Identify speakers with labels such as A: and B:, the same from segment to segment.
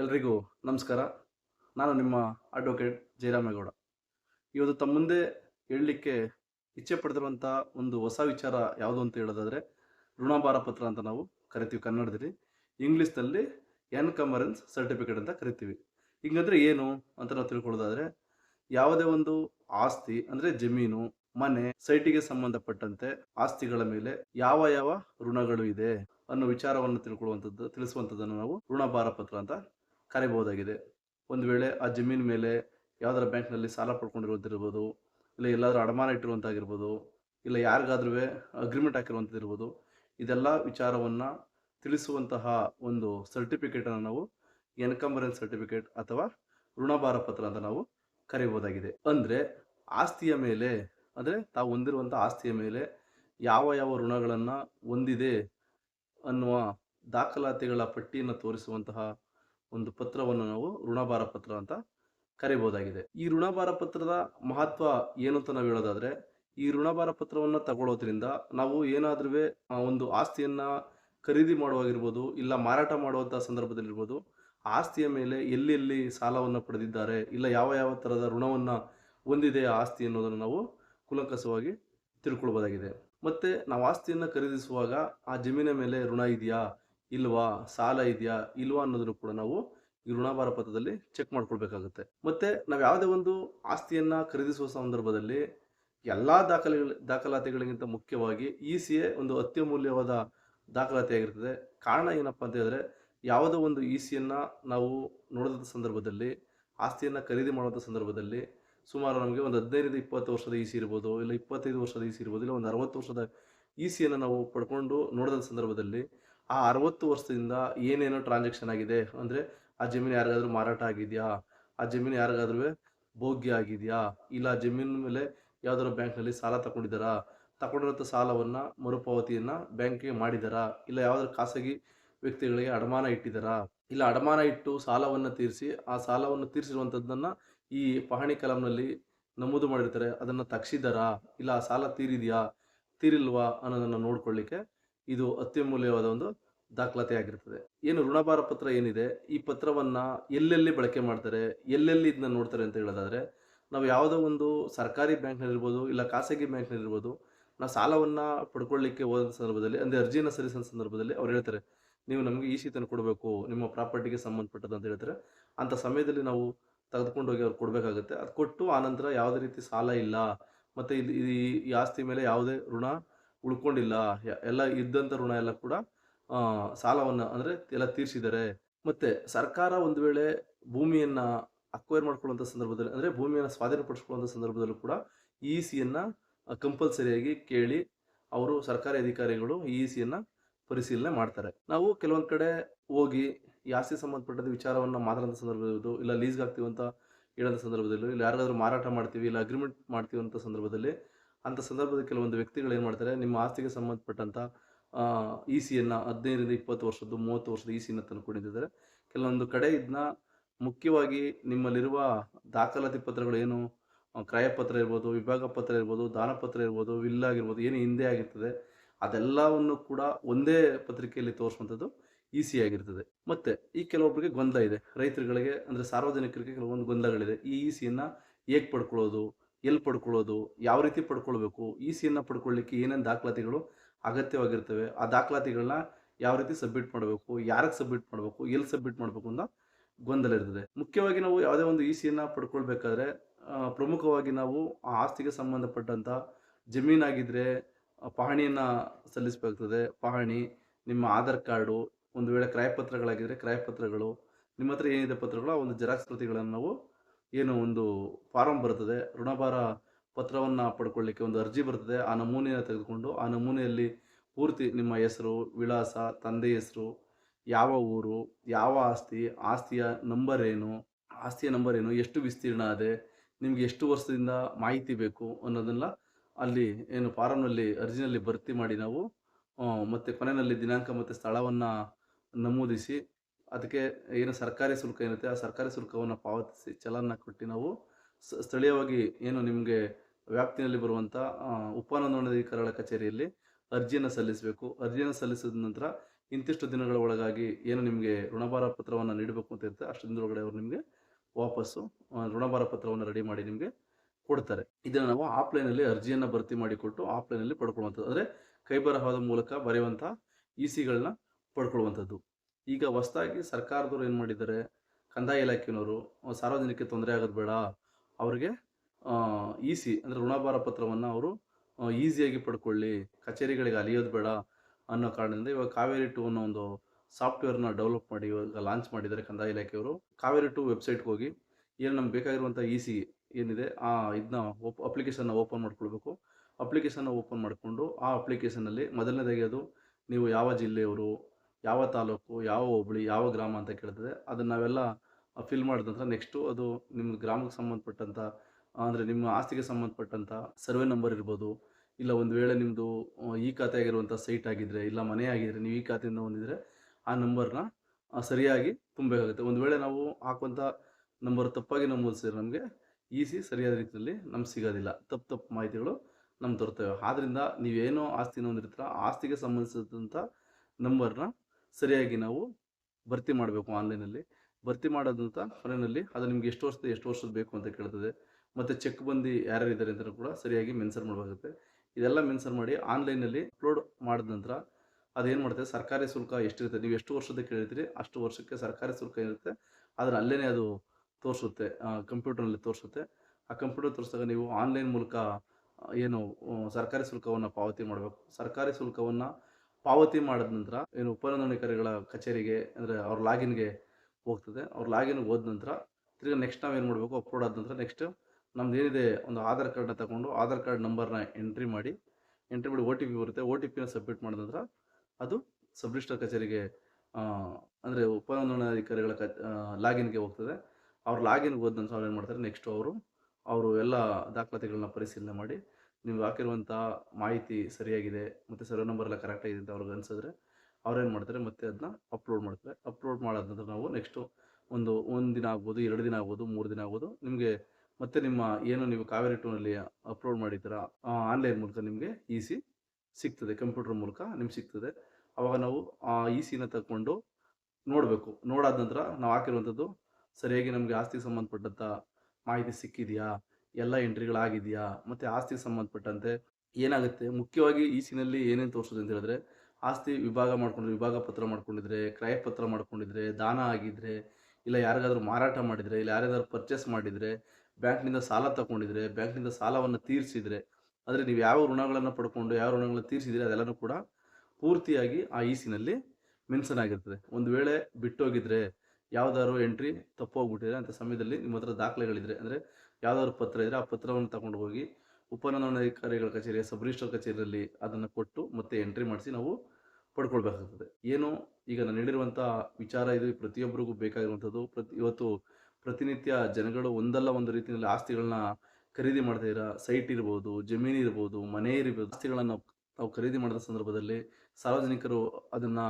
A: ಎಲ್ರಿಗೂ ನಮಸ್ಕಾರ. ನಾನು ನಿಮ್ಮ ಅಡ್ವೊಕೇಟ್ ಜಯರಾಮೇಗೌಡ. ಇವತ್ತು ತಮ್ಮ ಮುಂದೆ ಹೇಳಲಿಕ್ಕೆ ಇಚ್ಛೆ ಪಡೆದಿರುವಂಥ ಒಂದು ಹೊಸ ವಿಚಾರ ಯಾವುದು ಅಂತ ಹೇಳೋದಾದರೆ, ಋಣಭಾರ ಪತ್ರ ಅಂತ ನಾವು ಕರಿತೀವಿ ಕನ್ನಡದಲ್ಲಿ. ಇಂಗ್ಲೀಷ್ನಲ್ಲಿ ಎನ್ಕಮರೆನ್ಸ್ ಸರ್ಟಿಫಿಕೇಟ್ ಅಂತ ಕರಿತೀವಿ. ಹಿಂಗಂದ್ರೆ ಏನು ಅಂತ ನಾವು ತಿಳ್ಕೊಳ್ಳೋದಾದರೆ, ಯಾವುದೇ ಒಂದು ಆಸ್ತಿ, ಅಂದರೆ ಜಮೀನು, ಮನೆ, ಸೈಟಿಗೆ ಸಂಬಂಧಪಟ್ಟಂತೆ ಆಸ್ತಿಗಳ ಮೇಲೆ ಯಾವ ಯಾವ ಋಣಗಳು ಇದೆ ಅನ್ನೋ ವಿಚಾರವನ್ನು ತಿಳ್ಕೊಳ್ಳುವಂಥದ್ದು, ತಿಳಿಸುವಂಥದ್ದನ್ನು ನಾವು ಋಣಭಾರ ಪತ್ರ ಅಂತ ಕರಿಬಹುದಾಗಿದೆ. ಒಂದು ವೇಳೆ ಆ ಜಮೀನ್ ಮೇಲೆ ಯಾವ್ದಾರ ಬ್ಯಾಂಕ್ನಲ್ಲಿ ಸಾಲ ಪಡ್ಕೊಂಡಿರೋದಿರ್ಬೋದು ಇಲ್ಲ ಎಲ್ಲಾದರೂ ಅಡಮಾನ ಇಟ್ಟಿರುವಂತಾಗಿರ್ಬೋದು, ಇಲ್ಲ ಯಾರಿಗಾದ್ರೂ ಅಗ್ರಿಮೆಂಟ್ ಹಾಕಿರುವಂಥದ್ದು ಇರ್ಬೋದು ಇದೆಲ್ಲ ವಿಚಾರವನ್ನು ತಿಳಿಸುವಂತಹ ಒಂದು ಸರ್ಟಿಫಿಕೇಟನ್ನು ನಾವು ಎನ್ಕಂಬರೆನ್ಸ್ ಸರ್ಟಿಫಿಕೇಟ್ ಅಥವಾ ಋಣಭಾರ ಪತ್ರ ಅಂತ ನಾವು ಕರೆಯಬಹುದಾಗಿದೆ ಅಂದರೆ ಆಸ್ತಿಯ ಮೇಲೆ, ಅಂದರೆ ತಾವು ಹೊಂದಿರುವಂಥ ಆಸ್ತಿಯ ಮೇಲೆ ಯಾವ ಯಾವ ಋಣಗಳನ್ನು ಹೊಂದಿದೆ ಅನ್ನುವ ದಾಖಲಾತಿಗಳ ಪಟ್ಟಿಯನ್ನು ತೋರಿಸುವಂತಹ ಒಂದು ಪತ್ರವನ್ನು ನಾವು ಋಣಭಾರ ಪತ್ರ ಅಂತ ಕರೆಯಬಹುದಾಗಿದೆ ಈ ಋಣಭಾರ ಪತ್ರದ ಮಹತ್ವ ಏನು ಅಂತ ನಾವು ಹೇಳೋದಾದ್ರೆ, ಈ ಋಣಭಾರ ಪತ್ರವನ್ನು ತಗೊಳ್ಳೋದ್ರಿಂದ ನಾವು ಏನಾದ್ರೂ ಒಂದು ಆಸ್ತಿಯನ್ನ ಖರೀದಿ ಮಾಡುವಾಗಿರ್ಬೋದು, ಇಲ್ಲ ಮಾರಾಟ ಮಾಡುವಂಥ ಸಂದರ್ಭದಲ್ಲಿರ್ಬೋದು, ಆಸ್ತಿಯ ಮೇಲೆ ಎಲ್ಲೆಲ್ಲಿ ಸಾಲವನ್ನು ಪಡೆದಿದ್ದಾರೆ, ಇಲ್ಲ ಯಾವ ಯಾವ ಥರದ ಋಣವನ್ನು ಹೊಂದಿದೆ ಆಸ್ತಿ ಅನ್ನೋದನ್ನು ನಾವು ಕುಲಂಕಸವಾಗಿ ತಿಳ್ಕೊಳ್ಬೋದಾಗಿದೆ ಮತ್ತೆ ನಾವು ಆಸ್ತಿಯನ್ನು ಖರೀದಿಸುವಾಗ ಆ ಜಮೀನಿನ ಮೇಲೆ ಋಣ ಇದೆಯಾ? ಇಲ್ವಾ, ಸಾಲ ಇದೆಯಾ, ಇಲ್ವಾ ಅನ್ನೋದನ್ನು ಕೂಡ ನಾವು ಈ ಋಣಭಾರ ಪತ್ರದಲ್ಲಿ ಚೆಕ್ ಮಾಡ್ಕೊಳ್ಬೇಕಾಗುತ್ತೆ. ಮತ್ತೆ ನಾವು ಯಾವುದೇ ಒಂದು ಆಸ್ತಿಯನ್ನ ಖರೀದಿಸುವ ಸಂದರ್ಭದಲ್ಲಿ ಎಲ್ಲಾ ದಾಖಲೆಗಳ ದಾಖಲಾತಿಗಳಿಗಿಂತ ಮುಖ್ಯವಾಗಿ ಇ ಸಿ ಎ ಒಂದು ಅತ್ಯಮೂಲ್ಯವಾದ ದಾಖಲಾತಿಯಾಗಿರ್ತದೆ ಕಾರಣ ಏನಪ್ಪಾ ಅಂತ ಹೇಳಿದ್ರೆ, ಯಾವುದೋ ಒಂದು ಇ ಸಿಯನ್ನ ನಾವು ನೋಡಿದ ಸಂದರ್ಭದಲ್ಲಿ, ಆಸ್ತಿಯನ್ನ ಖರೀದಿ ಮಾಡುವಂಥ ಸಂದರ್ಭದಲ್ಲಿ ಸುಮಾರು ನಮಗೆ ಒಂದು ಹದಿನೈದರಿಂದ ಇಪ್ಪತ್ತು ವರ್ಷದ ಇ ಸಿ ಇರ್ಬೋದು, ಇಲ್ಲ ಇಪ್ಪತ್ತೈದು ವರ್ಷದ ಇ ಸಿ ಇರ್ಬೋದು, ಇಲ್ಲ ಒಂದು ಅರವತ್ತು ವರ್ಷದ ಇ ಸಿಯನ್ನು ನಾವು ಪಡ್ಕೊಂಡು ನೋಡಿದ ಸಂದರ್ಭದಲ್ಲಿ ಆ ಅರವತ್ತು ವರ್ಷದಿಂದ ಏನೇನೋ ಟ್ರಾನ್ಸಾಕ್ಷನ್ ಆಗಿದೆ? ಅಂದರೆ ಆ ಜಮೀನು ಯಾರಿಗಾದ್ರೂ ಮಾರಾಟ ಆಗಿದೆಯಾ? ಆ ಜಮೀನು ಯಾರಿಗಾದ್ರೂ ಭೋಗ್ಯ ಆಗಿದೆಯಾ? ಇಲ್ಲ ಜಮೀನು ಮೇಲೆ ಯಾವ್ದಾದ್ರು ಬ್ಯಾಂಕ್ನಲ್ಲಿ ಸಾಲ ತಗೊಂಡಿದ್ದಾರಾ? ತಗೊಂಡಿರೋಂಥ ಸಾಲವನ್ನು ಮರುಪಾವತಿಯನ್ನು ಬ್ಯಾಂಕಿಗೆ ಮಾಡಿದಾರಾ ಇಲ್ಲ ಯಾವ್ದಾದ್ರು ಖಾಸಗಿ ವ್ಯಕ್ತಿಗಳಿಗೆ ಅಡಮಾನ ಇಟ್ಟಿದ್ದಾರಾ? ಇಲ್ಲ ಅಡಮಾನ ಇಟ್ಟು ಸಾಲವನ್ನು ತೀರಿಸಿ, ಆ ಸಾಲವನ್ನು ತೀರಿಸಿರುವಂಥದ್ದನ್ನು ಈ ಪಹಣಿ ಕಲಂನಲ್ಲಿ ನಮೂದು ಮಾಡಿರ್ತಾರೆ. ಅದನ್ನು ತಗ್ಸಿದಾರಾ ಇಲ್ಲ ಆ ಸಾಲ ತೀರಿದೆಯಾ? ತೀರಿಲ್ವಾ ಅನ್ನೋದನ್ನು ನೋಡ್ಕೊಳ್ಳಿಕ್ಕೆ ಇದು ಅತ್ಯಮೂಲ್ಯವಾದ ಒಂದು ದಾಖಲಾತಿ ಆಗಿರ್ತದೆ. ಏನು ಋಣಭಾರ ಪತ್ರ ಏನಿದೆ, ಈ ಪತ್ರವನ್ನು ಎಲ್ಲೆಲ್ಲಿ ಬಳಕೆ ಮಾಡ್ತಾರೆ, ಎಲ್ಲೆಲ್ಲಿ ಇದನ್ನ ನೋಡ್ತಾರೆ ಅಂತ ಹೇಳೋದಾದ್ರೆ, ನಾವು ಯಾವುದೋ ಒಂದು ಸರ್ಕಾರಿ ಬ್ಯಾಂಕ್ನಲ್ಲಿರ್ಬೋದು ಇಲ್ಲ ಖಾಸಗಿ ಬ್ಯಾಂಕ್ನಲ್ಲಿರ್ಬೋದು, ನಾವು ಸಾಲವನ್ನು ಪಡ್ಕೊಳ್ಳಿಕ್ಕೆ ಹೋದ ಸಂದರ್ಭದಲ್ಲಿ, ಅಂದರೆ ಅರ್ಜಿನ ಸಲ್ಲಿಸಿದ ಸಂದರ್ಭದಲ್ಲಿ ಅವ್ರು ಹೇಳ್ತಾರೆ, ನೀವು ನಮಗೆ ಈ ಶೀತನ ಕೊಡಬೇಕು, ನಿಮ್ಮ ಪ್ರಾಪರ್ಟಿಗೆ ಸಂಬಂಧಪಟ್ಟದ್ದು ಅಂತ ಹೇಳ್ತಾರೆ. ಅಂಥ ಸಮಯದಲ್ಲಿ ನಾವು ತೆಗೆದುಕೊಂಡು ಹೋಗಿ ಅವ್ರು ಕೊಡಬೇಕಾಗುತ್ತೆ. ಅದು ಕೊಟ್ಟು ಆನಂತರ ಯಾವುದೇ ರೀತಿ ಸಾಲ ಇಲ್ಲ. ಮತ್ತು ಇದು ಈ ಆಸ್ತಿ ಮೇಲೆ ಯಾವುದೇ ಋಣ ಉಳ್ಕೊಂಡಿಲ್ಲ ಎಲ್ಲ ಇದ್ದಂಥ ಋಣ ಎಲ್ಲ ಕೂಡ ಸಾಲವನ್ನು ಅಂದರೆ ಎಲ್ಲ ತೀರಿಸಿದ್ದಾರೆ. ಮತ್ತೆ ಸರ್ಕಾರ ಒಂದು ವೇಳೆ ಭೂಮಿಯನ್ನ ಅಕ್ವೈರ್ ಮಾಡ್ಕೊಳ್ಳುವಂಥ ಸಂದರ್ಭದಲ್ಲಿ, ಅಂದರೆ ಭೂಮಿಯನ್ನು ಸ್ವಾಧೀನಪಡಿಸ್ಕೊಳ್ಳುವಂಥ ಸಂದರ್ಭದಲ್ಲೂ ಕೂಡ ಇ ಸಿಯನ್ನು ಕಂಪಲ್ಸರಿಯಾಗಿ ಕೇಳಿ ಅವರು ಸರ್ಕಾರಿ ಅಧಿಕಾರಿಗಳು ಇ ಸಿಯನ್ನು ಪರಿಶೀಲನೆ ಮಾಡ್ತಾರೆ. ನಾವು ಕೆಲವೊಂದು ಕಡೆ ಹೋಗಿ ಯಾಸ್ತಿ ಆಸ್ತಿ ವಿಚಾರವನ್ನು ವಿಚಾರವನ್ನ ಮಾತಾಡೋ ಸಂದರ್ಭದಲ್ಲಿ ಇಲ್ಲ ಲೀಸ್ಗೆ ಹಾಕ್ತೀವಿ ಅಂತ ಹೇಳೋಂಥ ಸಂದರ್ಭದಲ್ಲೂ, ಇಲ್ಲ ಯಾರಿಗಾದ್ರೂ ಮಾರಾಟ ಮಾಡ್ತೀವಿ, ಇಲ್ಲ ಅಗ್ರಿಮೆಂಟ್ ಮಾಡ್ತೀವಿ ಅಂತ ಸಂದರ್ಭದಲ್ಲಿ ಅಂತ ಸಂದರ್ಭದಲ್ಲಿ ಕೆಲವೊಂದು ವ್ಯಕ್ತಿಗಳು ಏನು ಮಾಡ್ತಾರೆ, ನಿಮ್ಮ ಆಸ್ತಿಗೆ ಸಂಬಂಧಪಟ್ಟಂತ ಇ ಸಿಯನ್ನು ಹದಿನೈದರಿಂದ ಇಪ್ಪತ್ತು ವರ್ಷದ್ದು, ಮೂವತ್ತು ವರ್ಷದ ಇ ಸಿನ ತಂದುಕೊಂಡಿದ್ದಾರೆ ಕೆಲವೊಂದು ಕಡೆ ಇದನ್ನ ಮುಖ್ಯವಾಗಿ ನಿಮ್ಮಲ್ಲಿರುವ ದಾಖಲಾತಿ ಪತ್ರಗಳು ಏನು ಕ್ರಯಪತ್ರ ಇರ್ಬೋದು, ವಿಭಾಗ ಪತ್ರ ಇರ್ಬೋದು ದಾನಪತ್ರ ಇರ್ಬೋದು, ವಿಲ್ ಆಗಿರ್ಬೋದು, ಏನು ಹಿಂದೆ ಆಗಿರ್ತದೆ, ಅದೆಲ್ಲವನ್ನು ಕೂಡ ಒಂದೇ ಪತ್ರಿಕೆಯಲ್ಲಿ ತೋರಿಸುವಂಥದ್ದು ಇ ಸಿ ಆಗಿರ್ತದೆ. ಮತ್ತೆ ಈ ಕೆಲವೊಬ್ಬರಿಗೆ ಗೊಂದಲ ಇದೆ. ರೈತರುಗಳಿಗೆ, ಅಂದರೆ ಸಾರ್ವಜನಿಕರಿಗೆ ಕೆಲವೊಂದು ಗೊಂದಲಗಳಿದೆ. ಈ ಇ ಸಿಯನ್ನು ಹೇಗೆ ಪಡ್ಕೊಳ್ಳೋದು ಎಲ್ಲಿ ಪಡ್ಕೊಳ್ಳೋದು, ಯಾವ ರೀತಿ ಪಡ್ಕೊಳ್ಬೇಕು ಇ ಸಿಯನ್ನು ಪಡ್ಕೊಳ್ಳಿಕ್ಕೆ ಏನೇನು ದಾಖಲಾತಿಗಳು ಅಗತ್ಯವಾಗಿರ್ತವೆ, ಆ ದಾಖಲಾತಿಗಳನ್ನ ಯಾವ ರೀತಿ ಸಬ್ಮಿಟ್ ಮಾಡಬೇಕು, ಯಾರಿಗೆ ಸಬ್ಮಿಟ್ ಮಾಡಬೇಕು, ಎಲ್ಲಿ ಸಬ್ಮಿಟ್ ಮಾಡಬೇಕು ಅಂತ ಗೊಂದಲ ಇರ್ತದೆ. ಮುಖ್ಯವಾಗಿ ನಾವು ಯಾವುದೇ ಒಂದು ಇ ಸಿಯನ್ನು ಪಡ್ಕೊಳ್ಬೇಕಾದ್ರೆ ಪ್ರಮುಖವಾಗಿ ನಾವು ಆ ಆಸ್ತಿಗೆ ಸಂಬಂಧಪಟ್ಟಂಥ ಜಮೀನಾಗಿದ್ದರೆ ಪಹಣಿಯನ್ನ ಸಲ್ಲಿಸಬೇಕಾಗ್ತದೆ. ಪಹಣಿ, ನಿಮ್ಮ ಆಧಾರ್ ಕಾರ್ಡು, ಒಂದು ವೇಳೆ ಕ್ರಯಪತ್ರಗಳಾಗಿದ್ದರೆ ಕ್ರಯಪತ್ರಗಳು, ನಿಮ್ಮ ಹತ್ರ ಏನಿದೆ ಪತ್ರಗಳು, ಆ ಒಂದು ಜೆರಾಕ್ಸ್ ಪ್ರತಿಗಳನ್ನು ನಾವು ಏನು ಒಂದು ಫಾರಂ ಬರ್ತದೆ. ಋಣಭಾರ ಪತ್ರವನ್ನು ಪಡ್ಕೊಳ್ಳಿಕ್ಕೆ ಒಂದು ಅರ್ಜಿ ಬರ್ತದೆ. ಆ ನಮೂನೆಯನ್ನು ತೆಗೆದುಕೊಂಡು ಆ ನಮೂನೆಯಲ್ಲಿ ಪೂರ್ತಿ ನಿಮ್ಮ ಹೆಸರು, ವಿಳಾಸ, ತಂದೆ ಹೆಸರು, ಯಾವ ಊರು, ಯಾವ ಆಸ್ತಿ, ಆಸ್ತಿಯ ನಂಬರ್ ಏನು, ಆಸ್ತಿಯ ನಂಬರ್ ಏನು, ಎಷ್ಟು ವಿಸ್ತೀರ್ಣ ಇದೆ, ನಿಮಗೆ ಎಷ್ಟು ವರ್ಷದಿಂದ ಮಾಹಿತಿ ಬೇಕು ಅನ್ನೋದನ್ನೆಲ್ಲ ಅಲ್ಲಿ ಏನು ಫಾರಂನಲ್ಲಿ, ಅರ್ಜಿನಲ್ಲಿ ಭರ್ತಿ ಮಾಡಿ ನಾವು ಮತ್ತೆ ಕೊನೆಯಲ್ಲಿ ದಿನಾಂಕ ಮತ್ತು ಸ್ಥಳವನ್ನು ನಮೂದಿಸಿ ಅದಕ್ಕೆ ಏನು ಸರ್ಕಾರಿ ಶುಲ್ಕ ಏನಿರುತ್ತೆ, ಆ ಸರ್ಕಾರಿ ಶುಲ್ಕವನ್ನು ಪಾವತಿಸಿ ಚಲನ್ನ ಕೊಟ್ಟು ನಾವು ಸ್ಥಳೀಯವಾಗಿ ಏನು ನಿಮಗೆ ವ್ಯಾಪ್ತಿಯಲ್ಲಿ ಬರುವಂಥ ಉಪ ನೋಂದಣಾಧಿಕಾರಿಗಳ ಕಚೇರಿಯಲ್ಲಿ ಅರ್ಜಿಯನ್ನು ಸಲ್ಲಿಸಬೇಕು. ಅರ್ಜಿಯನ್ನು ಸಲ್ಲಿಸಿದ ನಂತರ ಇಂತಿಷ್ಟು ದಿನಗಳ ಒಳಗಾಗಿ ಏನು ನಿಮಗೆ ಋಣಭಾರ ಪತ್ರವನ್ನು ನೀಡಬೇಕು ಅಂತ ಇರುತ್ತೆ, ಅಷ್ಟು ದಿನದೊಳಗಡೆ ಅವರು ನಿಮಗೆ ವಾಪಸ್ಸು ಋಣಭಾರ ಪತ್ರವನ್ನು ರೆಡಿ ಮಾಡಿ ನಿಮಗೆ ಕೊಡ್ತಾರೆ. ಇದನ್ನು ನಾವು ಆಫ್ಲೈನಲ್ಲಿ ಅರ್ಜಿಯನ್ನು ಭರ್ತಿ ಮಾಡಿಕೊಟ್ಟು ಆಫ್ಲೈನಲ್ಲಿ ಪಡ್ಕೊಳ್ಳುವಂಥದ್ದು. ಅಂದರೆ ಕೈಬರಹದ ಮೂಲಕ ಬರೆಯುವಂಥ ಇ ಸಿಗಳನ್ನ ಪಡ್ಕೊಳ್ಳುವಂಥದ್ದು. ಈಗ ಹೊಸದಾಗಿ ಸರ್ಕಾರದವ್ರು ಏನು ಮಾಡಿದ್ದಾರೆ? ಕಂದಾಯ ಇಲಾಖೆಯವರು ಸಾರ್ವಜನಿಕ ತೊಂದರೆ ಆಗೋದು ಬೇಡ. ಅವರಿಗೆ ಇ ಸಿ ಅಂದರೆ ಋಣಭಾರ ಪತ್ರವನ್ನು ಅವರು ಈಸಿಯಾಗಿ ಪಡ್ಕೊಳ್ಳಿ. ಕಚೇರಿಗಳಿಗೆ ಅಲಿಯೋದು ಬೇಡ ಅನ್ನೋ ಕಾರಣದಿಂದ ಇವಾಗ ಕಾವೇರಿ ಟು ಅನ್ನೋ ಒಂದು ಸಾಫ್ಟ್ವೇರ್ನ ಡೆವಲಪ್ ಮಾಡಿ ಇವಾಗ ಲಾಂಚ್ ಮಾಡಿದ್ದಾರೆ ಕಂದಾಯ ಇಲಾಖೆಯವರು. ಕಾವೇರಿ ಟು ವೆಬ್ಸೈಟ್ಗೆ ಹೋಗಿ ಏನು ನಮ್ಗೆ ಬೇಕಾಗಿರುವಂಥ ಇ ಸಿ ಏನಿದೆ, ಆ ಇದನ್ನ ಓಪ್ ಅಪ್ಲಿಕೇಶನ್ನ ಓಪನ್ ಮಾಡ್ಕೊಳ್ಬೇಕು. ಅಪ್ಲಿಕೇಶನ್ನ ಓಪನ್ ಮಾಡಿಕೊಂಡು ಆ ಅಪ್ಲಿಕೇಶನಲ್ಲಿ ಮೊದಲನೇದಾಗಿ ಅದು ನೀವು ಯಾವ ಜಿಲ್ಲೆಯವರು ಯಾವ ತಾಲೂಕು, ಯಾವ ಹೋಬಳಿ, ಯಾವ ಗ್ರಾಮ ಅಂತ ಕೇಳ್ತದೆ. ಅದನ್ನು ನಾವೆಲ್ಲ ಫಿಲ್ ಮಾಡಿದ ನಂತರ ನೆಕ್ಸ್ಟು ಅದು ನಿಮ್ಮ ಗ್ರಾಮಕ್ಕೆ ಸಂಬಂಧಪಟ್ಟಂಥ ಅಂದರೆ ನಿಮ್ಮ ಆಸ್ತಿಗೆ ಸಂಬಂಧಪಟ್ಟಂಥ ಸರ್ವೆ ನಂಬರ್ ಇರ್ಬೋದು. ಇಲ್ಲ ಒಂದು ವೇಳೆ ನಿಮ್ಮದು ಈ ಖಾತೆ ಆಗಿರುವಂಥ ಸೈಟ್ ಆಗಿದ್ದರೆ ಇಲ್ಲ ಮನೆ ಆಗಿದ್ದರೆ ನೀವು ಈ ಖಾತೆಯಿಂದ ಹೊಂದಿದರೆ ಆ ನಂಬರ್ನ ಸರಿಯಾಗಿ ತುಂಬಬೇಕಾಗುತ್ತೆ. ಒಂದು ವೇಳೆ ನಾವು ಹಾಕುವಂಥ ನಂಬರ್ ತಪ್ಪಾಗಿ ನಮೂದಿಸಿದ್ರೆ ನಮಗೆ ಈಸಿ ಸರಿಯಾದ ರೀತಿಯಲ್ಲಿ ನಮ್ಗೆ ಸಿಗೋದಿಲ್ಲ. ತಪ್ಪು ತಪ್ಪು ಮಾಹಿತಿಗಳು ನಮ್ಗೆ ತರ್ತವೆ ಆದ್ದರಿಂದ ನೀವೇನೋ ಆಸ್ತಿನ ಹೊಂದಿರ್ತೀರ, ಆಸ್ತಿಗೆ ಸಂಬಂಧಿಸಿದಂಥ ನಂಬರ್ನ ಸರಿಯಾಗಿ ನಾವು ಭರ್ತಿ ಮಾಡಬೇಕು ಆನ್ಲೈನಲ್ಲಿ. ಭರ್ತಿ ಮಾಡೋದಂತ ಕೊನೆಯಲ್ಲಿ ಅದು ನಿಮ್ಗೆ ಎಷ್ಟು ವರ್ಷದ ಎಷ್ಟು ವರ್ಷದ ಬೇಕು ಅಂತ ಕೇಳ್ತದೆ. ಮತ್ತು ಚೆಕ್ ಬಂದು ಯಾರ್ಯಾರು ಇದ್ದಾರೆ ಅಂತ ಕೂಡ ಸರಿಯಾಗಿ ಮೆನ್ಸನ್ ಮಾಡಬೇಕಾಗುತ್ತೆ. ಇದೆಲ್ಲ ಮೆನ್ಸನ್ ಮಾಡಿ ಆನ್ಲೈನಲ್ಲಿ ಅಪ್ಲೋಡ್ ಮಾಡಿದ ನಂತರ ಅದೇನು ಮಾಡ್ತದೆ, ಸರ್ಕಾರಿ ಶುಲ್ಕ ಎಷ್ಟಿರುತ್ತೆ? ನೀವು ಎಷ್ಟು ವರ್ಷದ ಕೇಳಿದ್ರಿ, ಅಷ್ಟು ವರ್ಷಕ್ಕೆ ಸರ್ಕಾರಿ ಶುಲ್ಕ ಇರುತ್ತೆ ಆದರೆ ಅಲ್ಲೇ ಅದು ತೋರಿಸುತ್ತೆ ಕಂಪ್ಯೂಟರ್ನಲ್ಲಿ ತೋರಿಸುತ್ತೆ. ಆ ಕಂಪ್ಯೂಟರ್ ತೋರಿಸಿದಾಗ ನೀವು ಆನ್ಲೈನ್ ಮೂಲಕ ಏನು ಸರ್ಕಾರಿ ಶುಲ್ಕವನ್ನು ಪಾವತಿ ಮಾಡಬೇಕು. ಸರ್ಕಾರಿ ಶುಲ್ಕವನ್ನು ಪಾವತಿ ಮಾಡಿದ ನಂತರ ಏನು ಉಪನೋಂದಣಿಕಾರಿಗಳ ಕಚೇರಿಗೆ, ಅಂದರೆ ಅವ್ರ ಲಾಗಿನ್ಗೆ ಹೋಗ್ತದೆ. ಅವ್ರ ಲಾಗಿನ್ಗೆ ಹೋದ ನಂತರ ತಿರ್ಗಿ ನೆಕ್ಸ್ಟ್ ನಾವು ಏನು ಮಾಡಬೇಕು ಅಪ್ಲೋಡ್ ಆದ ನಂತರ ನೆಕ್ಸ್ಟ್ ನಮ್ದು ಏನಿದೆ, ಒಂದು ಆಧಾರ್ ಕಾರ್ಡ್ನ ತಗೊಂಡು ಆಧಾರ್ ಕಾರ್ಡ್ ನಂಬರ್ನ ಎಂಟ್ರಿ ಮಾಡಿ ಎಂಟ್ರಿ ಮಾಡಿ ಓ ಟಿ ಪಿ ಬರುತ್ತೆ. ಓ ಟಿ ಪಿನ ಸಬ್ಮಿಟ್ ಮಾಡಿದ ನಂತರ ಅದು ಸಬ್ ರಿಜಿಸ್ಟರ್ ಕಚೇರಿಗೆ ಅಂದರೆ ಉಪನೋಂದಣಾಧಿಕಾರಿಗಳ ಕ ಲಾಗಿನ್ಗೆ ಹೋಗ್ತದೆ. ಅವ್ರ ಲಾಗಿನ್ಗೆ ಹೋದ ನಂತರ ಅವ್ರು ಏನು ಮಾಡ್ತಾರೆ ನೆಕ್ಸ್ಟು ಅವರು ಅವರು ಎಲ್ಲ ದಾಖಲಾತಿಗಳನ್ನ ಪರಿಶೀಲನೆ ಮಾಡಿ ನೀವು ಹಾಕಿರುವಂಥ ಮಾಹಿತಿ ಸರಿಯಾಗಿದೆ, ಮತ್ತು ಸರ್ವೆ ನಂಬರ್ ಎಲ್ಲ ಕರೆಕ್ಟಾಗಿದೆ ಅಂತ ಅವ್ರಿಗೆ ಅನ್ಸಿದ್ರೆ ಅವ್ರೇನು ಮಾಡ್ತಾರೆ ಮತ್ತೆ ಅದನ್ನ ಅಪ್ಲೋಡ್ ಮಾಡ್ತಾರೆ. ಅಪ್ಲೋಡ್ ಮಾಡಾದ ನಂತರ ನಾವು ನೆಕ್ಸ್ಟು ಒಂದು ಒಂದು ದಿನ ಆಗ್ಬೋದು, ಎರಡು ದಿನ ಆಗ್ಬೋದು, ಮೂರು ದಿನ ಆಗ್ಬೋದು, ನಿಮಗೆ ಮತ್ತೆ ನಿಮ್ಮ ಏನು ನೀವು ಕಾವೇರಿ ಟೂನಲ್ಲಿ ಅಪ್ಲೋಡ್ ಮಾಡಿದ್ದೀರಾ ಆನ್ಲೈನ್ ಮೂಲಕ ನಿಮಗೆ ಇ ಸಿ ಸಿಗ್ತದೆ ಕಂಪ್ಯೂಟರ್ ಮೂಲಕ ನಿಮ್ಗೆ ಸಿಗ್ತದೆ. ಆವಾಗ ನಾವು ಆ ಇ ಸಿನ ತಗೊಂಡು ನೋಡಬೇಕು. ನೋಡಾದ ನಂತರ ನಾವು ಹಾಕಿರುವಂಥದ್ದು ಸರಿಯಾಗಿ ನಮಗೆ ಆಸ್ತಿಗೆ ಸಂಬಂಧಪಟ್ಟಂಥ ಮಾಹಿತಿ ಸಿಕ್ಕಿದೆಯಾ? ಎಲ್ಲ ಎಂಟ್ರಿಗಳಾಗಿದೆಯಾ? ಮತ್ತು ಆಸ್ತಿಗೆ ಸಂಬಂಧಪಟ್ಟಂತೆ ಏನಾಗುತ್ತೆ? ಮುಖ್ಯವಾಗಿ ಈ ಸಿನಲ್ಲಿ ಏನೇನು ತೋರಿಸೋದು ಅಂತ ಹೇಳಿದ್ರೆ, ಆಸ್ತಿ ವಿಭಾಗ ಮಾಡ್ಕೊಂಡ್ರೆ ವಿಭಾಗ ಪತ್ರ ಮಾಡ್ಕೊಂಡಿದ್ರೆ ಕ್ರಯ ಪತ್ರ ಮಾಡ್ಕೊಂಡಿದ್ರೆ, ದಾನ ಆಗಿದ್ರೆ, ಇಲ್ಲ ಯಾರಿಗಾದ್ರೂ ಮಾರಾಟ ಮಾಡಿದರೆ, ಇಲ್ಲ ಯಾರಾದರೂ ಪರ್ಚೇಸ್ ಮಾಡಿದರೆ, ಬ್ಯಾಂಕ್ನಿಂದ ಸಾಲ ತಗೊಂಡಿದ್ರೆ, ಬ್ಯಾಂಕ್ನಿಂದ ಸಾಲವನ್ನು ತೀರಿಸಿದ್ರೆ ಅಂದರೆ ನೀವು ಯಾವ ಋಣಗಳನ್ನು ಪಡ್ಕೊಂಡು, ಯಾವ ಋಣಗಳನ್ನು ತೀರಿಸಿದ್ರೆ, ಅದೆಲ್ಲನೂ ಕೂಡ ಪೂರ್ತಿಯಾಗಿ ಆ ಈ ಸಿನಲ್ಲಿ ಮೆನ್ಷನ್ ಆಗಿರ್ತದೆ. ಒಂದು ವೇಳೆ ಬಿಟ್ಟೋಗಿದ್ರೆ, ಯಾವ್ದಾದ್ರು ಎಂಟ್ರಿ ತಪ್ಪೋಗ್ಬಿಟ್ಟಿದ್ರೆ ಅಂಥ ಸಮಯದಲ್ಲಿ ನಿಮ್ಮ ಹತ್ರ ದಾಖಲೆಗಳಿದ್ರೆ, ಅಂದರೆ ಯಾವ್ದಾದ್ರು ಪತ್ರ ಇದ್ರೆ ಆ ಪತ್ರವನ್ನು ತಗೊಂಡು ಹೋಗಿ ಉಪನೋಂದಣಾಧಿಕಾರಿಗಳ ಕಚೇರಿ ಸಬ್ ರಿಜಿಸ್ಟರ್ ಕಚೇರಿಯಲ್ಲಿ ಅದನ್ನು ಕೊಟ್ಟು ಮತ್ತೆ ಎಂಟ್ರಿ ಮಾಡಿಸಿ ನಾವು ಪಡ್ಕೊಳ್ಬೇಕಾಗ್ತದೆ. ಏನು ಈಗ ನಾನು ಹೇಳಿರುವಂಥ ವಿಚಾರ ಇದು ಪ್ರತಿಯೊಬ್ಬರಿಗೂ ಬೇಕಾಗಿರುವಂಥದ್ದು. ಪ್ರತಿ ಇವತ್ತು ಪ್ರತಿನಿತ್ಯ ಜನಗಳು ಒಂದಲ್ಲ ಒಂದು ರೀತಿಯಲ್ಲಿ ಆಸ್ತಿಗಳನ್ನ ಖರೀದಿ ಮಾಡ್ತಾ ಇರೋ ಸೈಟ್ ಇರ್ಬೋದು, ಜಮೀನು ಇರ್ಬೋದು, ಮನೆ ಇರ್ಬೋದು, ಆಸ್ತಿಗಳನ್ನು ನಾವು ಖರೀದಿ ಮಾಡಿದ ಸಂದರ್ಭದಲ್ಲಿ ಸಾರ್ವಜನಿಕರು ಅದನ್ನು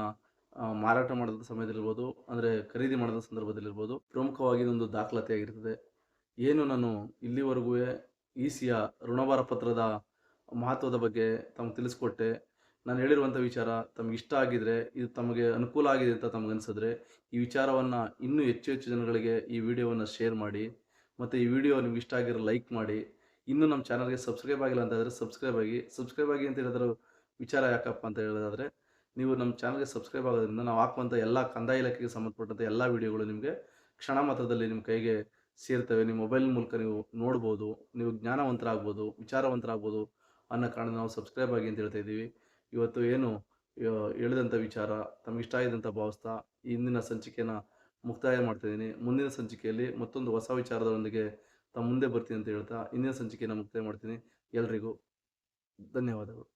A: ಮಾರಾಟ ಮಾಡಿದ ಸಮಯದಲ್ಲಿರ್ಬೋದು ಅಂದರೆ ಖರೀದಿ ಮಾಡಿದ ಸಂದರ್ಭದಲ್ಲಿರ್ಬೋದು ಪ್ರಮುಖವಾಗಿ ಇದೊಂದು ದಾಖಲಾತಿ ಆಗಿರ್ತದೆ ಏನು ನಾನು ಇಲ್ಲಿವರೆಗೂ ಇ ಸಿಯ ಋಣಭಾರ ಪತ್ರದ ಮಹತ್ವದ ಬಗ್ಗೆ ತಮಗೆ ತಿಳಿಸ್ಕೊಟ್ಟೆ. ನಾನು ಹೇಳಿರುವಂಥ ವಿಚಾರ ತಮಗೆ ಇಷ್ಟ ಆಗಿದ್ರೆ, ಇದು ತಮಗೆ ಅನುಕೂಲ ಆಗಿದೆ ಅಂತ ತಮಗೆ ಅನಿಸಿದ್ರೆ, ಈ ವಿಚಾರವನ್ನು ಇನ್ನೂ ಹೆಚ್ಚು ಹೆಚ್ಚು ಜನಗಳಿಗೆ ಈ ವಿಡಿಯೋವನ್ನು ಶೇರ್ ಮಾಡಿ, ಮತ್ತು ಈ ವಿಡಿಯೋ ನಿಮ್ಗೆ ಇಷ್ಟ ಆಗಿರೋ ಲೈಕ್ ಮಾಡಿ. ಇನ್ನೂ ನಮ್ಮ ಚಾನಲ್ಗೆ ಸಬ್ಸ್ಕ್ರೈಬ್ ಆಗಿಲ್ಲ ಅಂತ ಸಬ್ಸ್ಕ್ರೈಬ್ ಆಗಿ ಸಬ್ಸ್ಕ್ರೈಬ್ ಆಗಿ ಅಂತ ಹೇಳಿದ್ರು ವಿಚಾರ ಯಾಕಪ್ಪ ಅಂತ ಹೇಳೋದಾದರೆ, ನೀವು ನಮ್ಮ ಚಾನಲ್ಗೆ ಸಬ್ಸ್ಕ್ರೈಬ್ ಆಗೋದ್ರಿಂದ ನಾವು ಹಾಕುವಂಥ ಎಲ್ಲ ಕಂದಾಯ ಇಲಾಖೆಗೆ ಸಂಬಂಧಪಟ್ಟಂಥ ಎಲ್ಲ ವಿಡಿಯೋಗಳು ನಿಮಗೆ ಕ್ಷಣ ಮಾತ್ರದಲ್ಲಿ ನಿಮ್ಮ ಕೈಗೆ ಸೇರ್ತವೆ. ನಿಮ್ಮ ಮೊಬೈಲ್ ಮೂಲಕ ನೀವು ನೋಡ್ಬೋದು, ನೀವು ಜ್ಞಾನವಂತರಾಗ್ಬೋದು, ವಿಚಾರವಂತರಾಗ್ಬೋದು ಅನ್ನೋ ಕಾರಣ ನಾವು ಸಬ್ಸ್ಕ್ರೈಬ್ ಆಗಿ ಅಂತ ಹೇಳ್ತಾ ಇದ್ದೀವಿ. ಇವತ್ತು ಏನು ಹೇಳಿದಂಥ ವಿಚಾರ, ತಮಗೆ ಇಷ್ಟ ಆಗಿದಂಥ ಭಾವಿಸ್ತಾ ಇಂದಿನ ಸಂಚಿಕೆನ ಮುಕ್ತಾಯ ಮಾಡ್ತಾಯಿದ್ದೀನಿ ಮುಂದಿನ ಸಂಚಿಕೆಯಲ್ಲಿ ಮತ್ತೊಂದು ಹೊಸ ವಿಚಾರದೊಂದಿಗೆ ತಮ್ಮ ಮುಂದೆ ಬರ್ತೀನಿ ಅಂತ ಹೇಳ್ತಾ ಇಂದಿನ ಸಂಚಿಕೆನ ಮುಕ್ತಾಯ ಮಾಡ್ತೀನಿ. ಎಲ್ರಿಗೂ ಧನ್ಯವಾದಗಳು.